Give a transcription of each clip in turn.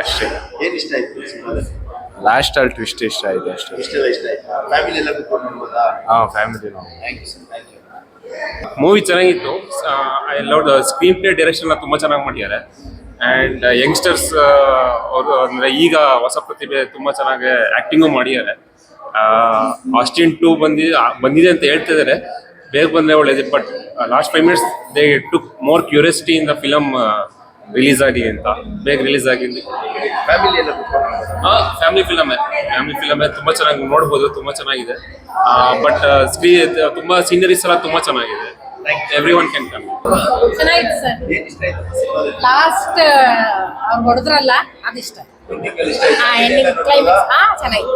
ಅಷ್ಟೇ. ಏನ್ ಇಷ್ಟ ಆಯ್ತು ಲಾಸ್ಟ್ ಅಲ್ಲಿ ಟ್ವಿಸ್ಟ್ ಇಷ್ಟ ಆಯ್ತು ಅಷ್ಟೇ. ಇಷ್ಟೆಲ್ಲ ಇಷ್ಟ ಆಯ್ತು. ಫ್ಯಾಮಿಲಿ ಎಲ್ಲ ಕುತ್ಕೊಂಡು ನೋಡ್ಬೋದಾ? ಹಾ ಫ್ಯಾಮಿಲಿ ನಾವು. Thank you sir thank you movie ಚೆನ್ನಾಗಿತ್ತು. I love screenplay direction ತುಂಬಾ ತುಂಬ ಚೆನ್ನಾಗಿ ಮಾಡಿದ್ದಾರೆ. ಆ್ಯಂಡ್ ಯಂಗ್ಸ್ಟರ್ಸ್ ಅವರು ಅಂದರೆ ಈಗ ಹೊಸ ಪ್ರತಿಭೆ ತುಂಬ ಚೆನ್ನಾಗಿ ಆ್ಯಕ್ಟಿಂಗು ಮಾಡಿದ್ದಾರೆ. ಆಸ್ಟಿನ್ ಟೂ ಬಂದಿ ಬಂದಿದೆ ಅಂತ ಹೇಳ್ತಾ ಹೇಳ್ತಿದ್ದಾರೆ ಬೇಗ ಬಂದರೆ ಒಳ್ಳೇದು but last five minutes they took more curiosity in the film release ಆಗಲಿ ಅಂತ. ಬೇಗ ರಿಲೀಸ್ ಆಗಿದೆ ಫ್ಯಾಮಿಲಿ ಎಲ್ಲ ಹಾಂ ಫ್ಯಾಮಿಲಿ ಫಿಲಮೇ ಫ್ಯಾಮಿಲಿ ಫಿಲಮೇ ತುಂಬ ಚೆನ್ನಾಗಿ ನೋಡ್ಬೋದು ತುಂಬ ಚೆನ್ನಾಗಿದೆ. ಬಟ್ ಸ್ಕ್ರೀ ತುಂಬ ಸೀನರೀಸ್ ಎಲ್ಲ ತುಂಬ ಚೆನ್ನಾಗಿದೆ. ಎವ್ರಿ ಒನ್ ಕ್ಯಾನ್ ಕಮ್ ಚೆನ್ನಾಗಿತ್ತು ಸರ್. ಏನ್ ಇಷ್ಟ ಆಯ್ತು? ಸಿನಿಮಾದಲ್ಲಿ ಲಾಸ್ಟ್ ಅವ್ರು ಹೊಡೆದ್ರಲ್ಲ ಅದಿಷ್ಟ. ಎಂಡಿಂಗ್ ಹಾ ಕ್ಲೈಮ್ಯಾಕ್ಸ್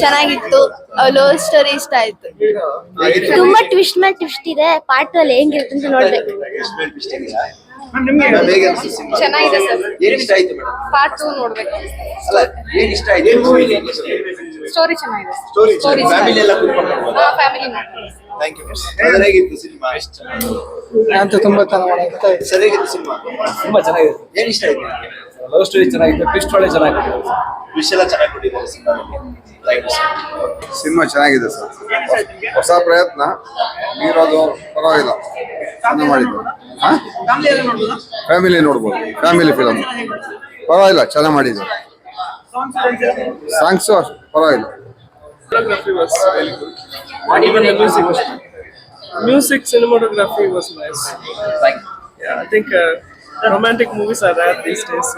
ಚೆನ್ನಾಗಿತ್ತು. ಲವ್ ಸ್ಟೋರಿ ಇಷ್ಟ ಆಯ್ತು? ತುಂಬಾ ಟ್ವಿಸ್ಟ್ ಮೇಲೆ ಟ್ವಿಸ್ಟ್ ಇದೆ. ಪಾರ್ಟ್ ಅಲ್ಲಿ ಹೆಂಗಿರುತ್ತೆ ಅಂತ ನೋಡ್ಬೇಕು? ಚೆನ್ನಾಗಿದೆ ಸರ್. ಪಾರ್ಟ್ ಟೂ ನೋಡ್ಬೇಕು. ಸ್ಟೋರಿ ಚೆನ್ನಾಗಿದೆ. ಸ್ಟೋರಿ ಫ್ಯಾಮಿಲಿ ಎಲ್ಲ ಕೂತ್ಕೊಂಡು ನೋಡ್ಬೋದಾ ಹಾ ಫ್ಯಾಮಿಲಿ ಥ್ಯಾಂಕ್ ಯು ಅದ್ರ ಹೇಗಿತ್ತು ಸಿನಿಮಾ? ಅಂತೂ ತುಂಬಾ ಚೆನ್ನಾಗಿದೆ ಸರ್ ಹೇಗಿತ್ತು ಸಿನಿಮಾ? ತುಂಬಾ ಚೆನ್ನಾಗಿದೆ ಏನ್ ಇಷ್ಟ ಆಯ್ತು ನಿಮ್ಗೆ? ಲವ್ ಸ್ಟೋರಿ ಚೆನ್ನಾಗಿದೆ ಟ್ವಿಸ್ಟ್ ಒಳ್ಳೆ ಚೆನ್ನಾಗಿದೆ ವಿಷ್ ಎಲ್ಲ ಚೆನ್ನಾಗಿ ಕೊಟ್ಟಿದ್ದಾರೆ ಸಿನಿಮಾ ಸರ್ ಸಿನಿಮಾ ಚೆನ್ನಾಗಿದೆ ಸರ್ ಹೊಸ ಪ್ರಯತ್ನ. ನೀರೋದು ಪರವಾಗಿಲ್ಲ. ಚೆನ್ನಾಗಿ ಮಾಡಿದ್ದು. ಫ್ಯಾಮಿಲಿ ನೋಡ್ಬೋದು? ಫ್ಯಾಮಿಲಿ ಫಿಲಮ್ ಪರವಾಗಿಲ್ಲ ಚೆನ್ನಾಗಿ ಮಾಡಿದ್ದು. ಸಾಂಸ್ಕೃತಿಕ ಸಾಂಗ್ಸ್ ಓರಾಯಿಲ್ಲ block music cinematography was nice I think romantic movies are at this days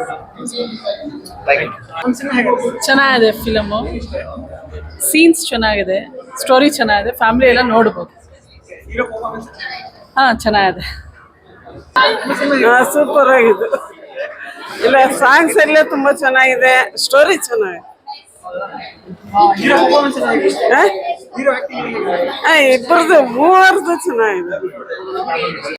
ಚೆನ್ನಾಗಿದೆ ಫಿಲಂೂ ಸೀನ್ಸ್ ಚೆನ್ನಾಗಿದೆ ಸ್ಟೋರಿ ಚೆನ್ನಾಗಿದೆ ಫ್ಯಾಮಿಲಿ ಎಲ್ಲ ನೋಡ್ಬೋದು. ಇದರ ಚೆನ್ನಾಗಿದೆ. ಸೂಪರ್ ಆಗಿದೆ. ಇಲ್ಲ ಸಾಂಗ್ಸ್ ಎಲ್ಲ ತುಂಬಾ ಚೆನ್ನಾಗಿದೆ. ಸ್ಟೋರಿ ಚೆನ್ನಾಗಿದೆ. ಇಬ್ಬರದು ಮೂವರದು ಚೆನ್ನಾಗಿದೆ.